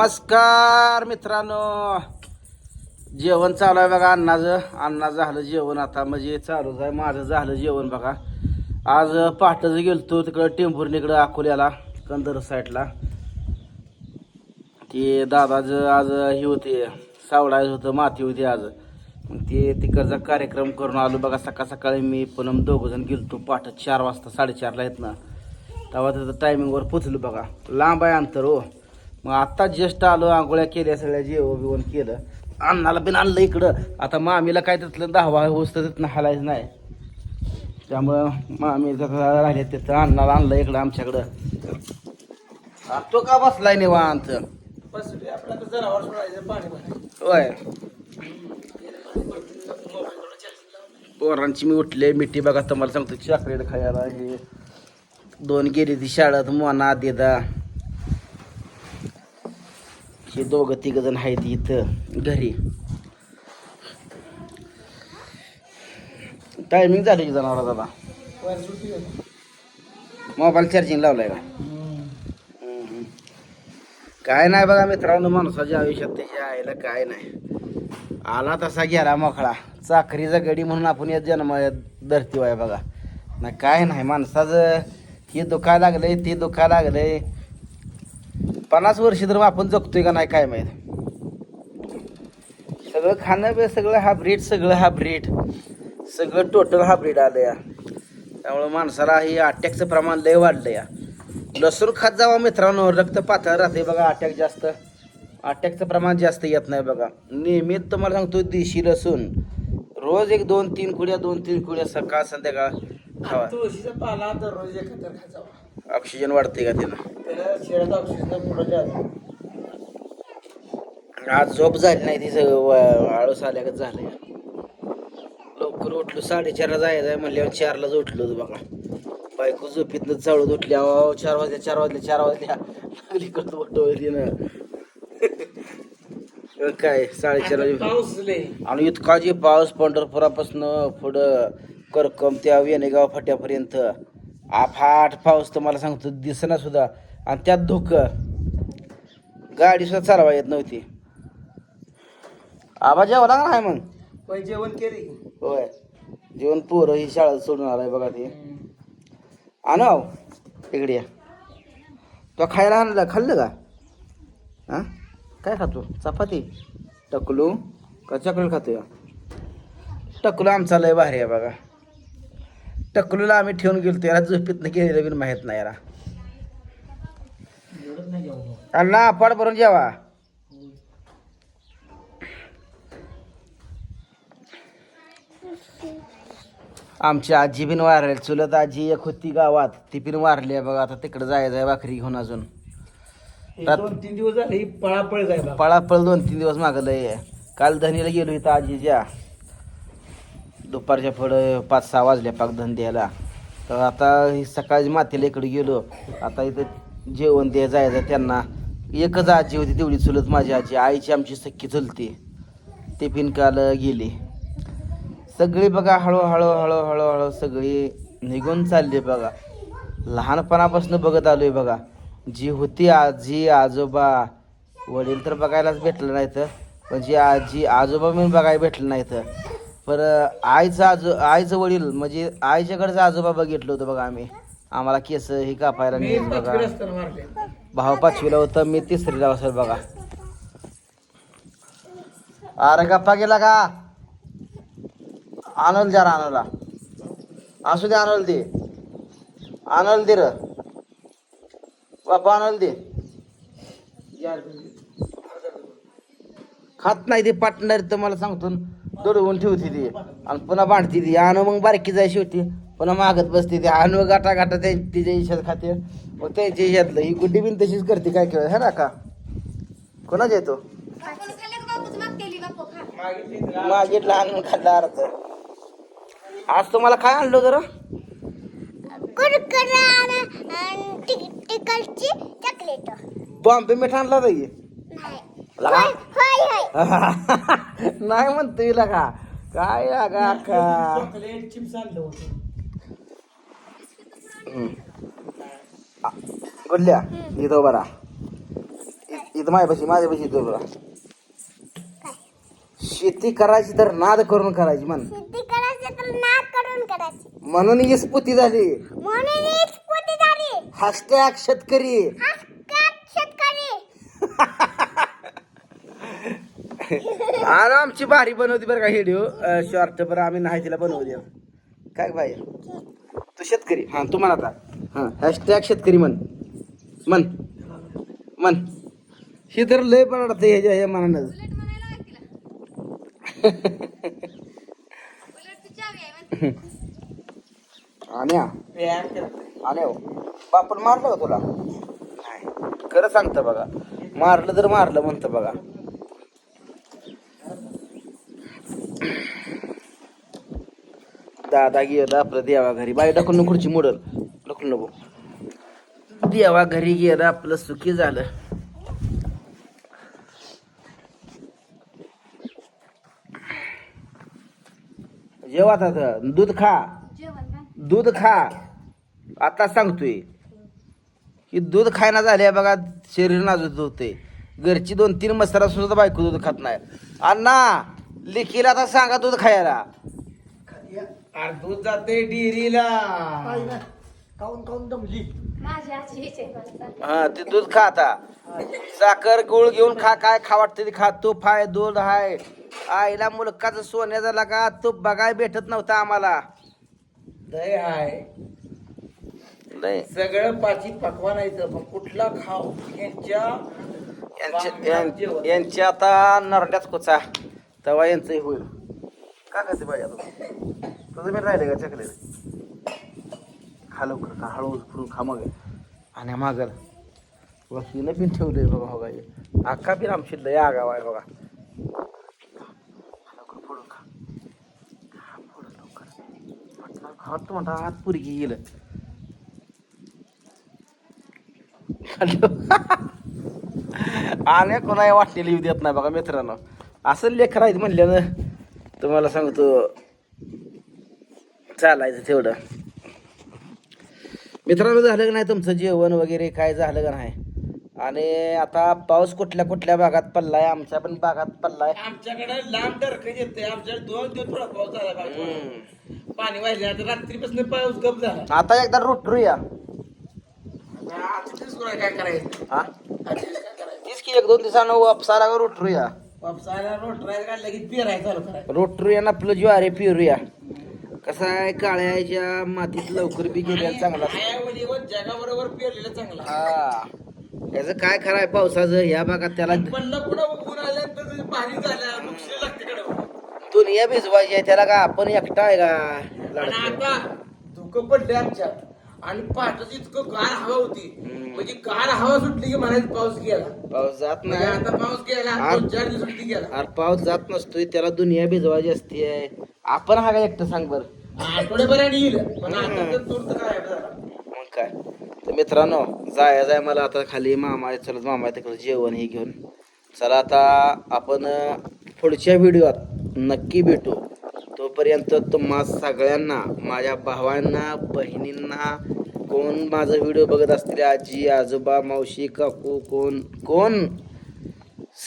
नमस्कार मित्रांनो. जेवण चालू आहे बघा अण्णाचं अण्णा झालं जेवण आता. म्हणजे चालू आहे. माझं झालं जेवण बघा. आज पहाटच गेलतो तिकडं टेंभुर्णीकडं अकोल्याला कंदर साईडला. ते दादाचं आज हे होते सावडायचं होतं माती होती आज. ते तिकडचा कार्यक्रम करून आलो बघा. सकाळ सकाळी मी पुनम दोघं जण गेलतो पहाट चार वाजता साडेचारला येत ना. तेव्हा तिथं टायमिंगवर पोचलो बघा. लांब आहे अंतर हो. मग आत्ता जस्ट आलो आंघोळ्या केल्या सगळ्या जेवण बिवण केलं. अन्नाला बिन आणलं इकडं. आता मामीला काय तिथलं दहावा होस तर तिथनं हालायचं नाही. त्यामुळं मामी राहिले तिथं. अन्नाला आणलं इकडं आमच्याकडं. तो का बसलाय निवांत? होय. पोरांची मी उठले मिठी बघा तुम्हाला सांगतो चॉकलेट खायला हे. दोन गेली ती शाळेत मोना देदा हे दोघं तिघ जण आहेत इथं घरी. टायमिंग झाली की जनावर दादा. मोबाईल चार्जिंग लावलाय का? काय नाही बघा मित्रांनो माणसाच्या आयुष्यात त्याच्या आईला काय नाही. आला तसा गेला मोकळा. चाकरीचा गडी म्हणून आपण या जन्म धरती आहे बघा. नाही काय नाही माणसाचं हे दुखा लागलंय ते दुखा लागलंय. पन्नास वर्ष तर आपण जगतोय का नाही काय माहीत. सगळं खाणं बे सगळं हा ब्रीड सगळं हा ब्रीड सगळं टोटल हा ब्रीड आलं या. त्यामुळं माणसाला हे अटॅकचं प्रमाण लय वाढलं या. लसूण खात जावा मित्रांनो रक्त पातळ राहते बघा अटॅक जास्त. अटॅकचं प्रमाण जास्त येत नाही बघा. नियमित तुम्हाला सांगतो देशी लसूण. रोज एक दोन तीन कुड्या दोन तीन कुड्या सकाळ संध्याकाळ खावा. तुळशीचा पाला दररोज एकत्र खायचा ऑक्सिजन वाढते का त्यानं? त्याला आज झोप झाली नाही ती सगळं आळस आल्यागत झालं लवकर उठलो साडेचारला जायचं आहे म्हणल्यावर चारलाच उठलो होतो बघा. बायको झोपीतनं चाळून उठल्या अहो, चार वाजल्या चार वाजल्या चार वाजल्या. लागली करतो उठवलीनं काय साडेचार आणि इतका जे पाऊस पंढरपुरापासून पुढं करकम त्या वेणेगाव फाट्यापर्यंत. आफाट पाऊस तुम्हाला सांगतो दिसना सुद्धा. आणि त्यात धुकं. गाडी सुद्धा चालवा येत नव्हती. आबा जेवला का नाही मग? जेवण केले होय. जेवण पोरं ही शाळा सोडून आलाय बघा ते. आणव इकडे या. तो खायला आणलं. खाल्लं का? हा? काय खातो? चपाती? टकलू? का चॉकलेट खातो या टकलू आमचा लय भारी आहे बघा. टकलूला आम्ही ठेवून गेलो याला झोपीतनं गेलेलं बिन माहीत नाही याला. नाही जेवण अण्णा पाड भरून जेवा. आमची आजी बिन वारली चुलत आजी एक होती गावात ती बिन वारली आहे बघा आता तिकडे जायचं आहे भाकरी घेऊन अजून. दोन तीन दिवस झाले पळापळ बा पळापळ दोन तीन दिवस मागं लय आहे. काल धनीला गेलो इथं आजीच्या. दुपारच्या पुढं पाच सहा वाजल्या पाक द्यायला. तर आता ही सकाळी मातेला इकडे गेलो. आता इथं जेवण द्या जायचं त्यांना. एकच आजी होती तेवढी चुलत माझी आजी. आईची आमची सख्खी चुलती. ते पिनकाल गेली. सगळी बघा हळूहळू हळूहळू हळू सगळी निघून चालली बघा. लहानपणापासून बघत आलो आहे बघा. जी होती आजी आजोबा वडील तर बघायलाच भेटलं नाही तर पण जी आजी आजोबा मी बघायला भेटलं नाही तर पर आईचं आजो आईचं वडील म्हणजे आईच्याकडचं आजोबा बघितलं होतं बघा आम्ही. आम्हाला केस हे कापायला नेलं बघा. भाऊ पाचवीला होतं मी तिसरीला असेल बघा. अरे गप्पा गेला का? आणल जरा आणला असू दे आणल दे. आणल दे र. बापा आणल दे. खात नाही ते पार्टनर तर मला सांगतो दडवून ठेवते ती. आणि पुन्हा बांधते ती. आणू मग बारकी जाय शेवटी. पुन्हा मागत बसते ती. आणू गाटा गाटा त्या तिच्या इशात खाते. मग त्यांच्या इशातलं ही गुड्डी बिन तशीच करते काय खेळ है ना का? कोणाच येतो? मागितला आणून खाल्ला अर्थ आज तुम्हाला काय आणलं जरा बॉम्बे मीठ आणला नाही लगा. होय होय नाही म्हणतो का काय लागा का? चॉकलेट चिप्स आणलं होतं. गुल्ल्या इथं बरा इथं माझ्यापाशी माझ्यापाशी इथं बघा शेती करायची तर नाद करून करायची म्हण. शेती करायचं तर नाक करून करायची. म्हणून ही स्फूर्ती झाली. म्हणून झाली. हॅशटॅग शेतकरी हसकात शेतकरी आणि आमची भारी बनवती बरं का व्हिडिओ शॉर्ट बरं आम्ही नाही तिला बनवू द्या काय भाई तू शेतकरी. हा तू म्हण आता. हा हॅशटॅग शेतकरी म्हण. म्हण. म्हण. ही तर लय पडत ह्याच्या ह्या मनानं आणि व्यायाम करते आणि बापन मारलं का तुला? नाही. खरं सांगतं बघा. मारलं तर मारलं म्हणतं बघा. दादा गेला आपलं देवा घरी. बाई ढकलून खुर्ची मोडल. ढकलू नको. देवा घरी गेलं आपलं सुखी झालं. जेव्हा आता दूध खा. दूध खा. आता सांगतोय की दूध खायना झाले बघा शरीर नाजूक होते. घरची दोन तीन मसाला सुद्धा बायको दूध खात नाही. अण्णा लिखीला आता सांगा दूध खायला. अरे दूध जाते डिरीला काऊन काऊन दमली? माझी आजी विचार हा ते दूध खा आता. साखर गुळ घेऊन खा काय खा वाटते ते खा. तूप हाय दूध हाय. आईला मुलकाचं सोन्या झाला का तूप बघाय भेटत नव्हता आम्हाला. दही हाय. नाही सगळं पाचित पकवान आहे इथं, पण कुठला खाव यांच्या यांच्या यां- यांच्या आता नरड्यात कोचा तेव्हा यांचंही होईल. का खाते पाहिजे आता? तुझं मी राहिले का चकले खा लवकर खा हळू फिरून खा मग. आणि मागल वकील पिन ठेवलंय बघा हो काय अक्का पिन आमची लय आगाव आहे बघा. लवकर फोडून खा. फोडून लवकर. पटकन म्हणता आत पुरगी गेलं आणि कोणाही वाटलेली देत नाही बघा मित्रांनो. असं लेखर आहेत म्हणल्यानं तुम्हाला सांगतो चालायचं तेवढं. मित्रांनो झालं का नाही तुमचं जेवण वगैरे? काय झालं का नाही? आणि आता पाऊस कुठल्या कुठल्या भागात पडलाय? आमच्या पण भागात पडलाय. आमच्याकडे लांब डरक येते आमच्याकडे दोन दिवस थोडा पाऊस झाला. पाणी वाहिले आता रात्रीपासून पाऊस गप झाला. आता एकदा रुटरूया काय करायचं? हा? तेच की एक दोन दिवसानं वापसाला रुटरूया वापसायला रोट राहायला काढलं की करायचं रोटरूया ना आपलं ज्वारे पिरूया. कसं आहे काळ्याच्या मातीत लवकर बी गेल्या चांगला. आयामध्ये जगाबरोबर पेरलेलं चांगला. हा. याचं काय खरं आहे पावसाचं? या भागात त्याला पण पुढे ऊन आल्यानंतर ते पाणी झालं. नुकसान लागते कडे दुनिया भिजवायची आहे. त्याला का आपण एकटा आहे का? आता धुकं पडले आमच्यात. आणि पहाटच इतकं गार हवा होती. म्हणजे गार हवा सुटली की म्हणायचं पाऊस गेला. पाऊस जात म्हणजे नाही. आता पाऊस गेला दोन चार दिवस सुट्टी गेला. अरे पाऊस जात नसतोय त्याला दुनिया भिजवायची असते आपण हा का एकटं सांग बर. आठवड्याभराने येईल. पण आता तर काय मग काय? तर मित्रांनो जाय जाय मला आता खाली मामा चला मामा तिकडे जेवण हे घेऊन. चला आता आपण अं, पुढच्या व्हिडिओत नक्की भेटू. तोपर्यंत तुम्हा सगळ्यांना माझ्या भावांना बहिणींना कोण माझा व्हिडिओ बघत असतील आजी आजोबा मावशी काकू कोण कोण?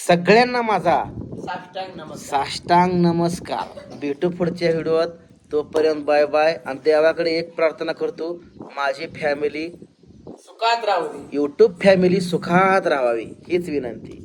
सगळ्यांना माझा साष्टांग नमस्कार. साष्टांग नमस्कार. भेटू पुढच्या व्हिडिओत. तोपर्यंत बाय बाय. आणि देवाकडे एक प्रार्थना करतो. माझी फॅमिली सुखात राहू दे यूट्यूब फॅमिली सुखात राहावी. हीच विनंती.